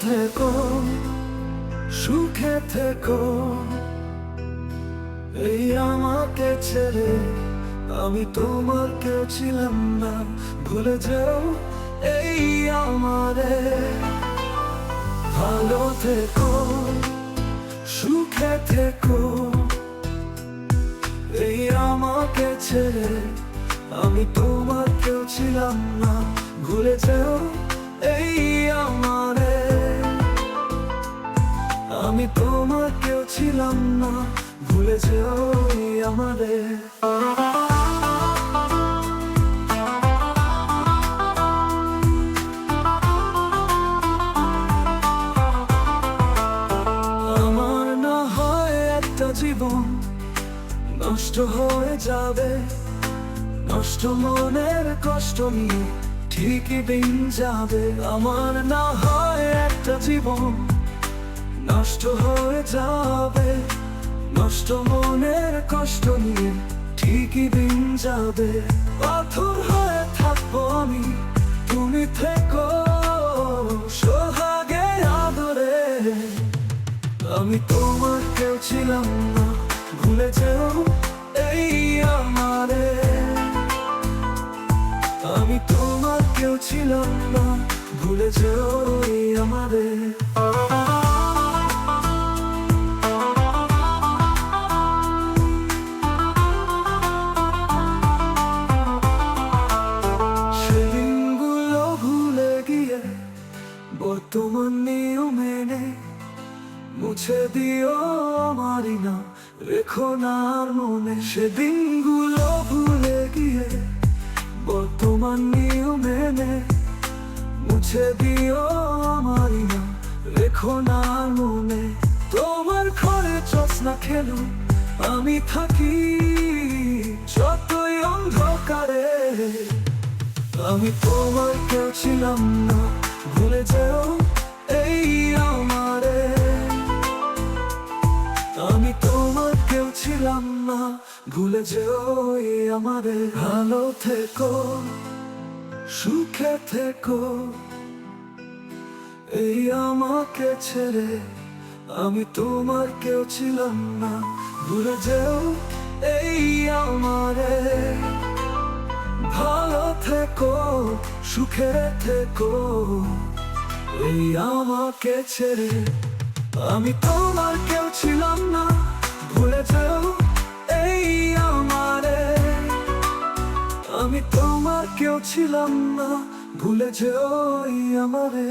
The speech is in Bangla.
থেকো, সুখে থেকো। এই আমাকে ছেড়ে আমি তোমার কেউ ছিলাম না? ভুলে যাও এই আমারে। ভালো থেকো, সুখে থেকো। এই আমাকে ছেড়ে আমি তোমার কেউ ছিলাম না। ভুলে যাও আমি তোমার কেউ ছিলাম না, ভুলে যাও আমারে আমার না হয় একটা জীবন নষ্ট হয়ে যাবে। নষ্ট মনের কষ্ট নিয়ে ঠিকই দিন যাবে। আমার না হয় একটা জীবন নষ্ট হয়ে যাবে, নষ্ট মনের কষ্ট নিয়ে ঠিকই দিন যাবে। পাথর হয়ে থাকব আমি, তুমি থেকো, সোহাগে আদরে। আমি তোমার কেউ ছিলাম না, ভুলে যেও এই আমারে। আমি তোমার কেউ ছিলাম না, ভুলে যেও এই আমারে। বর্তমান নিয়ম মেনে মুছে দিও আমারই না। রেখো না আর মনে, সেদিনগুলো ভুলে গিয়ে বর্তমান নিয়ম মেনে মুছে দিও আমারই না। রেখো না আর মনে, তোমার ঘরে চশমা খেলো, আমি থাকি যতই অন্ধকারে। আমি তোমার কেউ ছিলাম না। ছিলাম না, ভুলে যেও আমারে ভালো থেকো, সুখে থেকো। এই আমাকে ছেড়ে আমি তোমার কেউ ছিলাম না। ভুলে যেও এই আমারে। ভালো থেকো, সুখে থেকো। এই আমাকে ছেড়ে আমি তোমার কেউ ছিলাম না। ছিলাম না ভুলে ওই আমারে।